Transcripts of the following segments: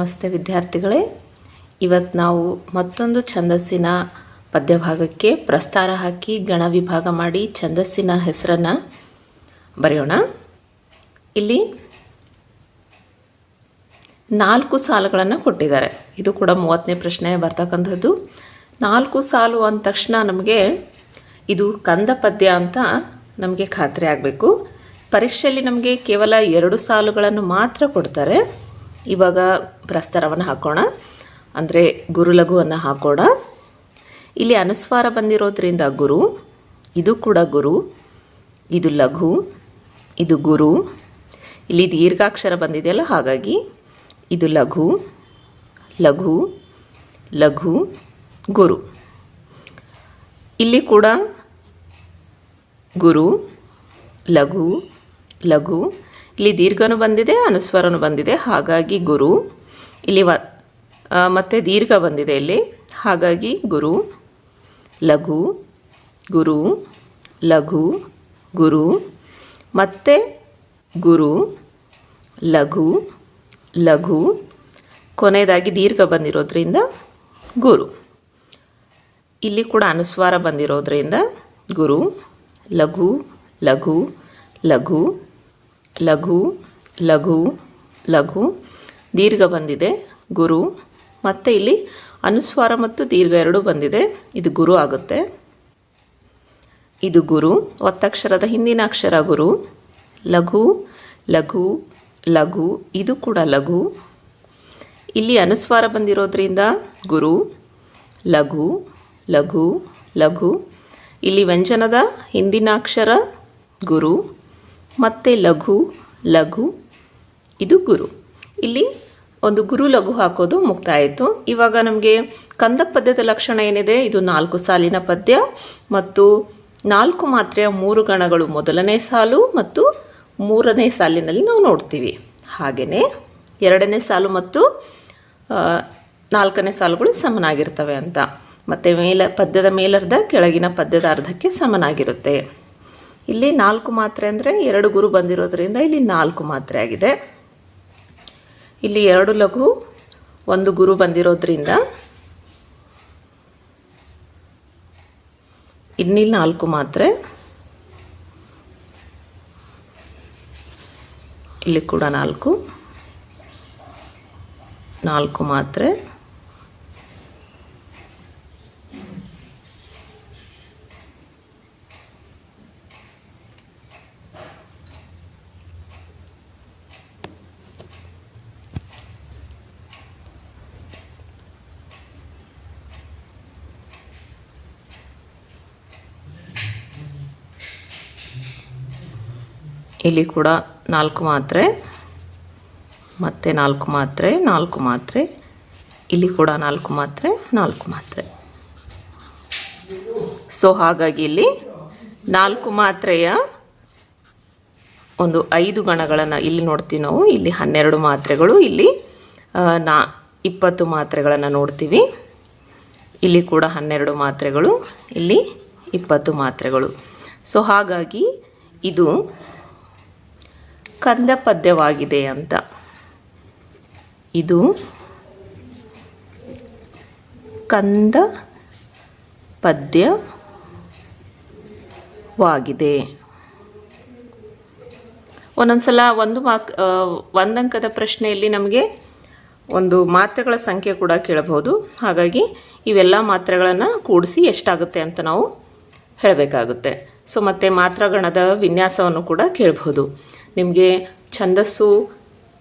ನಮಸ್ತೆ ವಿದ್ಯಾರ್ಥಿಗಳೇ. ಇವತ್ತು ನಾವು ಮತ್ತೊಂದು ಛಂದಸ್ಸಿನ ಪದ್ಯಭಾಗಕ್ಕೆ ಪ್ರಸ್ತಾರ ಹಾಕಿ ಗಣ ವಿಭಾಗ ಮಾಡಿ ಛಂದಸ್ಸಿನ ಹೆಸರನ್ನು ಬರೆಯೋಣ. ಇಲ್ಲಿ ನಾಲ್ಕು ಸಾಲುಗಳನ್ನು ಕೊಟ್ಟಿದ್ದಾರೆ. ಇದು ಕೂಡ ಮೂವತ್ತನೇ ಪ್ರಶ್ನೆ ಬರ್ತಕ್ಕಂಥದ್ದು. ನಾಲ್ಕು ಸಾಲು ಅಂದ ತಕ್ಷಣ ನಮಗೆ ಇದು ಕಂದ ಪದ್ಯ ಅಂತ ನಮಗೆ ಖಾತ್ರಿ ಆಗಬೇಕು. ಪರೀಕ್ಷೆಯಲ್ಲಿ ನಮಗೆ ಕೇವಲ ಎರಡು ಸಾಲುಗಳನ್ನು ಮಾತ್ರ ಕೊಡ್ತಾರೆ. ಇವಾಗ ಪ್ರಸ್ತರವನ್ನು ಹಾಕೋಣ. ಅಂದರೆ ಗುರುಲಘುವನ್ನು ಹಾಕೋಣ. ಇಲ್ಲಿ ಅನುಸ್ವಾರ ಬಂದಿರೋದ್ರಿಂದ ಗುರು, ಇದು ಕೂಡ ಗುರು, ಇದು ಲಘು, ಇದು ಗುರು. ಇಲ್ಲಿ ದೀರ್ಘಾಕ್ಷರ ಬಂದಿದೆಯಲ್ಲ, ಹಾಗಾಗಿ ಇದು ಲಘು ಲಘು ಲಘು, ಗುರು. ಇಲ್ಲಿ ಕೂಡ ಗುರು, ಲಘು ಲಘು ಇಲ್ಲಿ ದೀರ್ಘನೂ ಬಂದಿದೆ, ಅನುಸ್ವರನು ಬಂದಿದೆ. ಹಾಗಾಗಿ ಗುರು. ಇಲ್ಲಿ ಮತ್ತೆ ದೀರ್ಘ ಬಂದಿದೆ ಇಲ್ಲಿ. ಹಾಗಾಗಿ ಗುರು. ಲಘು. ಗುರು. ಲಘು. ಗುರು. ಮತ್ತೆ ಗುರು. ಲಘು. ಲಘು. ಕೊನೆಯದಾಗಿ ದೀರ್ಘ ಬಂದಿರೋದ್ರಿಂದ ಗುರು. ಇಲ್ಲಿ ಕೂಡ ಅನುಸ್ವಾರ ಬಂದಿರೋದ್ರಿಂದ ಗುರು. ಲಘು ಲಘು ಲಘು. ಲಘು ಲಘು ಲಘು, ದೀರ್ಘ ಬಂದಿದೆ, ಗುರು. ಮತ್ತು ಇಲ್ಲಿ ಅನುಸ್ವಾರ ಮತ್ತು ದೀರ್ಘ ಎರಡೂ ಬಂದಿದೆ. ಇದು ಗುರು ಆಗುತ್ತೆ. ಇದು ಗುರು, ಒತ್ತಕ್ಷರದ ಹಿಂದಿನ ಅಕ್ಷರ ಗುರು. ಲಘು ಲಘು ಲಘು, ಇದು ಕೂಡ ಲಘು. ಇಲ್ಲಿ ಅನುಸ್ವಾರ ಬಂದಿರೋದ್ರಿಂದ ಗುರು, ಲಘು ಲಘು ಲಘು. ಇಲ್ಲಿ ವ್ಯಂಜನದ ಹಿಂದಿನ ಅಕ್ಷರ ಗುರು. ಮತ್ತು ಲಘು ಲಘು, ಇದು ಗುರು. ಇಲ್ಲಿ ಒಂದು ಗುರು ಲಘು ಹಾಕೋದು ಮುಕ್ತಾಯಿತು ಇವಾಗ ನಮಗೆ ಕಂದ ಪದ್ಯದ ಲಕ್ಷಣ ಏನಿದೆ? ಇದು ನಾಲ್ಕು ಸಾಲಿನ ಪದ್ಯ ಮತ್ತು ನಾಲ್ಕು ಮಾತ್ರೆಯ ಮೂರು ಗಣಗಳು ಮೊದಲನೇ ಸಾಲು ಮತ್ತು ಮೂರನೇ ಸಾಲಿನಲ್ಲಿ ನಾವು ನೋಡ್ತೀವಿ. ಹಾಗೆಯೇ ಎರಡನೇ ಸಾಲು ಮತ್ತು ನಾಲ್ಕನೇ ಸಾಲುಗಳು ಸಮನಾಗಿರ್ತವೆ ಅಂತ. ಮತ್ತು ಮೇಲ, ಪದ್ಯದ ಮೇಲರ್ಧ, ಕೆಳಗಿನ ಪದ್ಯದ ಅರ್ಧಕ್ಕೆ ಸಮನಾಗಿರುತ್ತೆ. ಇಲ್ಲಿ ನಾಲ್ಕು ಮಾತ್ರೆ ಅಂದರೆ ಎರಡು ಗುರು ಬಂದಿರೋದ್ರಿಂದ ಇಲ್ಲಿ ನಾಲ್ಕು ಮಾತ್ರೆ ಆಗಿದೆ. ಇಲ್ಲಿ ಎರಡು ಲಘು, ಒಂದು ಗುರು ಬಂದಿರೋದ್ರಿಂದ ಇನ್ನಿಲ್ಲಿ ನಾಲ್ಕು ಮಾತ್ರೆ. ಇಲ್ಲಿ ಕೂಡ ನಾಲ್ಕು ನಾಲ್ಕು ಮಾತ್ರೆ. ಇಲ್ಲಿ ಕೂಡ ನಾಲ್ಕು ಮಾತ್ರೆ, ಮತ್ತೆ ನಾಲ್ಕು ಮಾತ್ರೆ ನಾಲ್ಕು ಮಾತ್ರೆ, ಇಲ್ಲಿ ಕೂಡ ನಾಲ್ಕು ಮಾತ್ರೆ ನಾಲ್ಕು ಮಾತ್ರೆ. ಸೊ ಹಾಗಾಗಿ ಇಲ್ಲಿ ನಾಲ್ಕು ಮಾತ್ರೆಯ ಒಂದು ಐದು ಗಣಗಳನ್ನು ಇಲ್ಲಿ ನೋಡ್ತೀವಿ ನಾವು. ಇಲ್ಲಿ ಹನ್ನೆರಡು ಮಾತ್ರೆಗಳು, ಇಲ್ಲಿ ನಾ, ಇಪ್ಪತ್ತು ಮಾತ್ರೆಗಳನ್ನು ನೋಡ್ತೀವಿ. ಇಲ್ಲಿ ಕೂಡ ಹನ್ನೆರಡು ಮಾತ್ರೆಗಳು, ಇಲ್ಲಿ ಇಪ್ಪತ್ತು ಮಾತ್ರೆಗಳು. ಸೊ ಹಾಗಾಗಿ ಇದು ಕಂದ ಪದ್ಯವಾಗಿದೆ ಅಂತ. ಇದು ಕಂದ ಪದ್ಯವಾಗಿದೆ ಒಂದೊಂದ್ಸಲ ಒಂದು ಮಾಕ್ ಒಂದಂಕದ ಪ್ರಶ್ನೆಯಲ್ಲಿ ನಮಗೆ ಒಂದು ಮಾತ್ರೆಗಳ ಸಂಖ್ಯೆ ಕೂಡ ಕೇಳಬಹುದು. ಹಾಗಾಗಿ ಇವೆಲ್ಲ ಮಾತ್ರೆಗಳನ್ನು ಕೂಡಿಸಿ ಎಷ್ಟಾಗುತ್ತೆ ಅಂತ ನಾವು ಹೇಳಬೇಕಾಗುತ್ತೆ. ಸೊ ಮತ್ತು ಮಾತ್ರಗಣದ ವಿನ್ಯಾಸವನ್ನು ಕೂಡ ಕೇಳಬಹುದು. ನಿಮಗೆ ಛಂದಸ್ಸು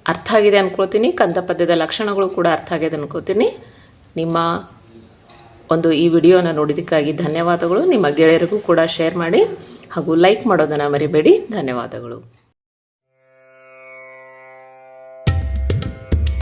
ಅರ್ಥ ಆಗಿದೆ ಅಂದ್ಕೊಳ್ತೀನಿ ಕಂದ ಪದ್ಯದ ಲಕ್ಷಣಗಳು ಕೂಡ ಅರ್ಥ ಆಗಿದೆ ಅಂದ್ಕೊಳ್ತೀನಿ ನಿಮ್ಮ ಒಂದು ಈ ವಿಡಿಯೋನ ನೋಡಿದ್ದಕ್ಕಾಗಿ ಧನ್ಯವಾದಗಳು. ನಿಮ್ಮ ಗೆಳೆಯರಿಗೂ ಕೂಡ ಶೇರ್ ಮಾಡಿ ಹಾಗೂ ಲೈಕ್ ಮಾಡೋದನ್ನು ಮರಿಬೇಡಿ. ಧನ್ಯವಾದಗಳು.